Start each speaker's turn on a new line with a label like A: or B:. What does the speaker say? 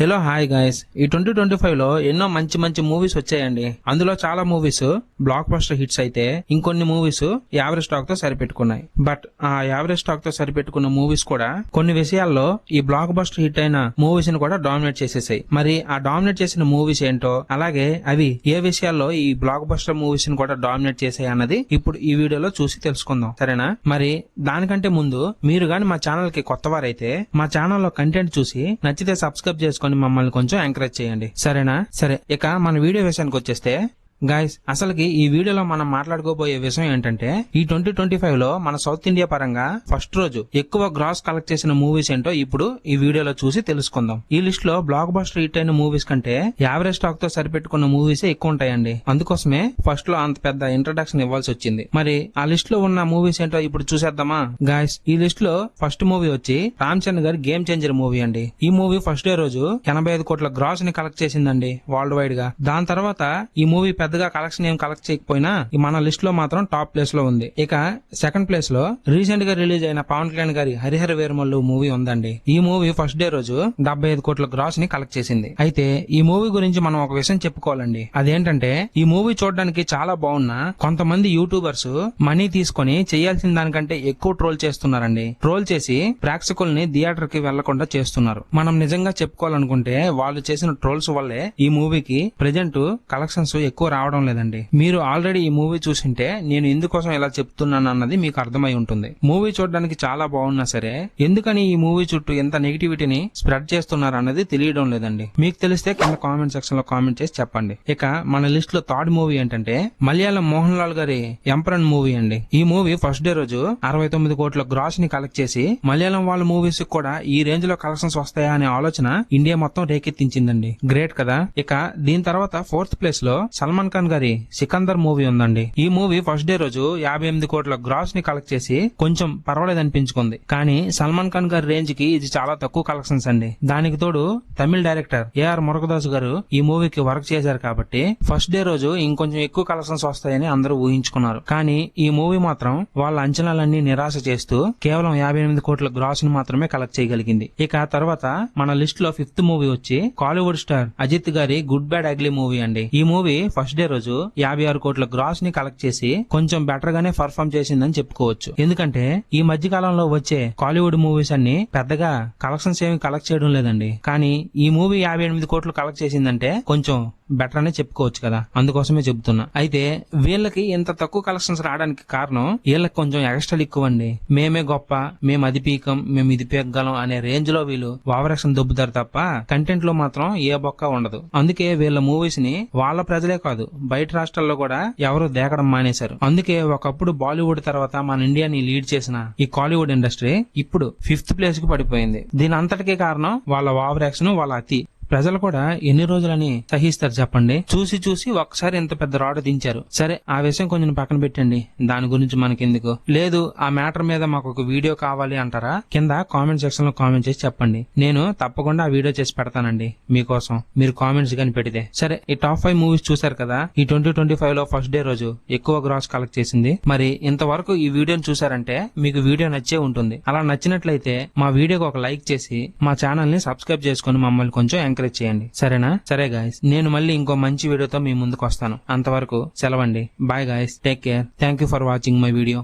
A: Hello hi guys ఈ twenty twenty ఫైవ్లో ఎన్నో మంచి మంచి మూవీస్ వచ్చాయండి. అందులో చాలా మూవీస్ బ్లాక్ బస్టర్ హిట్స్ అయితే ఇంకొన్ని మూవీస్ యావరేజ్ స్టాక్తో సరిపెట్టుకున్నాయి. బట్ ఆ యావరేజ్ స్టాక్తో సరిపెట్టుకున్న మూవీస్ కూడా కొన్ని విషయాల్లో ఈ బ్లాక్ బస్టర్ హిట్ అయిన మూవీస్ని కూడా డామినేట్ చేసేసాయి. మరి ఆ డామినేట్ చేసిన మూవీస్ ఏంటో అలాగే అవి ఏ విషయాల్లో ఈ బ్లాక్ బస్టర్ మూవీస్ని కూడా డామినేట్ చేసాయి అన్నది ఇప్పుడు ఈ వీడియోలో చూసి తెలుసుకుందాం. సరేనా? మరి దానికంటే ముందు మీరు గాని మా ఛానల్కి కొత్త వారైతే మా ఛానల్లో కంటెంట్ చూసి నచ్చితే సబ్స్క్రైబ్ చేసుకుని మమ్మల్ని కొంచెం ఎంకరేజ్ చేయండి. సరేనా? సరే ఇక మన వీడియో విషయానికి వచ్చేస్తే గాయస్ అసలుకి ఈ వీడియోలో మనం మాట్లాడుకోబోయే విషయం ఏంటంటే ఈ ట్వంటీ ట్వంటీ ఫైవ్లో మన సౌత్ ఇండియా పరంగా ఫస్ట్ రోజు ఎక్కువ గ్రాస్ కలెక్ట్ చేసిన మూవీస్ ఏంటో ఇప్పుడు ఈ వీడియోలో చూసి తెలుసుకుందాం. ఈ లిస్ట్లో బ్లాక్ బస్టర్ హిట్ అయిన మూవీస్ కంటే యావరేజ్ స్టాక్తో సరిపెట్టుకున్న మూవీస్ ఎక్కువ ఉంటాయండి. అందుకోసమే ఫస్ట్లో అంత పెద్ద ఇంట్రడక్షన్ ఇవ్వాల్సి వచ్చింది. మరి ఆ లిస్ట్లో ఉన్న మూవీస్ ఏంటో ఇప్పుడు చూసేద్దామా? గాయస్ ఈ లిస్ట్లో ఫస్ట్ మూవీ వచ్చి రామ్ చరణ్ గారి గేమ్ చేంజర్ మూవీ అండి. ఈ మూవీ ఫస్ట్ డే రోజు ఎనభై ఐదు కోట్ల గ్రాస్ని కలెక్ట్ చేసిందండి వరల్డ్ వైడ్గా. దాని తర్వాత ఈ మూవీ పెద్దగా కలెక్షన్ ఏం కలెక్ట్ చేయకపోయినా మన లిస్ట్లో మాత్రం టాప్ ప్లేస్లో ఉంది. ఇక సెకండ్ ప్లేస్లో రీసెంట్గా రిలీజ్ అయిన పవన్ కళ్యాణ్ గారి హరిహర వీరమల్లు మూవీ ఉందండి. ఈ మూవీ ఫస్ట్ డే రోజు డెబ్బై ఐదు కోట్ల గ్రాస్ని కలెక్ట్ చేసింది. అయితే ఈ మూవీ గురించి మనం ఒక విషయం చెప్పుకోవాలండి. అదేంటంటే ఈ మూవీ చూడడానికి చాలా బాగున్నా కొంతమంది యూట్యూబర్స్ మనీ తీసుకొని చేయాల్సిన దానికంటే ఎక్కువ ట్రోల్ చేస్తున్నారండి. ట్రోల్ చేసి ప్రేక్షకుల్ని థియేటర్కి వెళ్ళకుండా చేస్తున్నారు. మనం నిజంగా చెప్పుకోవాలనుకుంటే వాళ్ళు చేసిన ట్రోల్స్ వల్లే ఈ మూవీకి ప్రెజెంట్ కలెక్షన్స్ ఎక్కువ రావడం లేదండి. మీరు ఆల్రెడీ ఈ మూవీ చూసింటే నేను ఎందుకోసం ఇలా చెప్తున్నాను అన్నది మీకు అర్థమై ఉంటుంది. మూవీ చూడడానికి చాలా బాగున్నా సరే ఎందుకని ఈ మూవీ చుట్టూ ఎంత నెగిటివిటీని స్ప్రెడ్ చేస్తున్నారు అన్నది తెలియడం లేదండి. మీకు తెలిస్తే కింద కామెంట్ సెక్షన్లో కామెంట్ చేసి చెప్పండి. ఇక మన లిస్ట్లో థర్డ్ మూవీ ఏంటంటే మలయాళం మోహన్ లాల్ గారి ఎంపరన్ మూవీ అండి. ఈ మూవీ ఫస్ట్ డే రోజు అరవై తొమ్మిది కోట్ల గ్రాస్ని కలెక్ట్ చేసి మలయాళం వాళ్ళ మూవీస్ కూడా ఈ రేంజ్లో కలెక్షన్స్ వస్తాయా అనే ఆలోచన ఇండియా మొత్తం రేకెత్తించిందండి. గ్రేట్ కదా. ఇక దీని తర్వాత ఫోర్త్ ప్లేస్లో సల్మాన్ ఖాన్ గారి సికందర్ మూవీ ఉందండి. ఈ మూవీ ఫస్ట్ డే రోజు యాభై ఎనిమిది కోట్ల గ్రాస్ని కలెక్ట్ చేసి కొంచెం పర్వాలేదు అనిపించుకుంది. కానీ సల్మాన్ ఖాన్ గారి రేంజ్కి ఇది చాలా తక్కువ కలెక్షన్స్ అండి. దానికి తోడు తమిళ డైరెక్టర్ ఏఆర్ మురగదాస్ గారు ఈ మూవీకి వర్క్ చేశారు కాబట్టి ఫస్ట్ డే రోజు ఇంకొంచెం ఎక్కువ కలెక్షన్స్ వస్తాయని అందరూ ఊహించుకున్నారు. కానీ ఈ మూవీ మాత్రం వాళ్ళ అంచనాలన్నీ నిరాశ చేస్తూ కేవలం యాభై ఎనిమిది కోట్ల గ్రాస్ని మాత్రమే కలెక్ట్ చేయగలిగింది. ఇక తర్వాత మన లిస్ట్లో ఫిఫ్త్ మూవీ వచ్చి కాలీవుడ్ స్టార్ అజిత్ గారి గుడ్ బ్యాడ్ అగ్లీ మూవీ అండి. ఈ మూవీ ఫస్ట్ డే రోజు యాభై ఆరు కోట్ల గ్రాస్ని కలెక్ట్ చేసి కొంచెం బెటర్ గానే పర్ఫామ్ చేసిందని చెప్పుకోవచ్చు. ఎందుకంటే ఈ మధ్య కాలంలో వచ్చే కాలీవుడ్ మూవీస్ అన్ని పెద్దగా కలెక్షన్స్ ఏమి కలెక్ట్ చేయడం లేదండి. కానీ ఈ మూవీ యాభై ఎనిమిది కోట్లు కలెక్ట్ చేసిందంటే కొంచెం బెటర్ అనే చెప్పుకోవచ్చు కదా. అందుకోసమే చెబుతున్నా. అయితే వీళ్ళకి ఇంత తక్కువ కలెక్షన్స్ రావడానికి కారణం వీళ్ళకి కొంచెం ఎక్స్ట్రా ఎక్కువ అండి మేమే గొప్ప మేము అది పీకం మేము ఇది పీకగలం అనే రేంజ్లో వీళ్ళు ఓవరాక్షన్ దొబ్బుతారు తప్ప కంటెంట్లో మాత్రం ఏ బొక్క ఉండదు. అందుకే వీళ్ళ మూవీస్ని వాళ్ళ ప్రజలే కాదు బయట రాష్ట్రాల్లో కూడా ఎవరు దేకడం మానేశారు. అందుకే ఒకప్పుడు బాలీవుడ్ తర్వాత మన ఇండియాని లీడ్ చేసిన ఈ కాలీవుడ్ ఇండస్ట్రీ ఇప్పుడు ఫిఫ్త్ ప్లేస్కి పడిపోయింది. దీని అంతటికీ కారణం వాళ్ళ ఓవరాక్షన్ వాళ్ళ అతి. ప్రజలు కూడా ఎన్ని రోజులని సహిస్తారు చెప్పండి? చూసి చూసి ఒక్కసారి ఇంత పెద్ద రాడ్ దించారు. సరే ఆ విషయం కొంచెం పక్కన పెట్టండి. దాని గురించి మనకెందుకు? లేదు ఆ మ్యాటర్ మీద మాకు ఒక వీడియో కావాలి అంటారా? కింద కామెంట్ సెక్షన్లో కామెంట్ చేసి చెప్పండి. నేను తప్పకుండా ఆ వీడియో చేసి పెడతానండి మీకోసం. మీరు కామెంట్స్ కానీ పెడితే. సరే ఈ టాప్ ఫైవ్ మూవీస్ చూసారు కదా? ఈ ట్వంటీ ట్వంటీ ఫైవ్లో ఫస్ట్ డే రోజు ఎక్కువ గ్రాస్ కలెక్ట్ చేసింది. మరి ఇంతవరకు ఈ వీడియోని చూసారంటే మీకు వీడియో నచ్చే ఉంటుంది. అలా నచ్చినట్లయితే మా వీడియోకి ఒక లైక్ చేసి మా ఛానల్ని సబ్స్క్రైబ్ చేసుకుని మమ్మల్ని కొంచెం ఎంకరేజ్ చేయండి. సరేనా? సరే గాయస్ నేను మళ్ళీ ఇంకో మంచి వీడియోతో మీ ముందుకు వస్తాను. అంతవరకు సెలవండి. Bye guys take care thank you for watching my video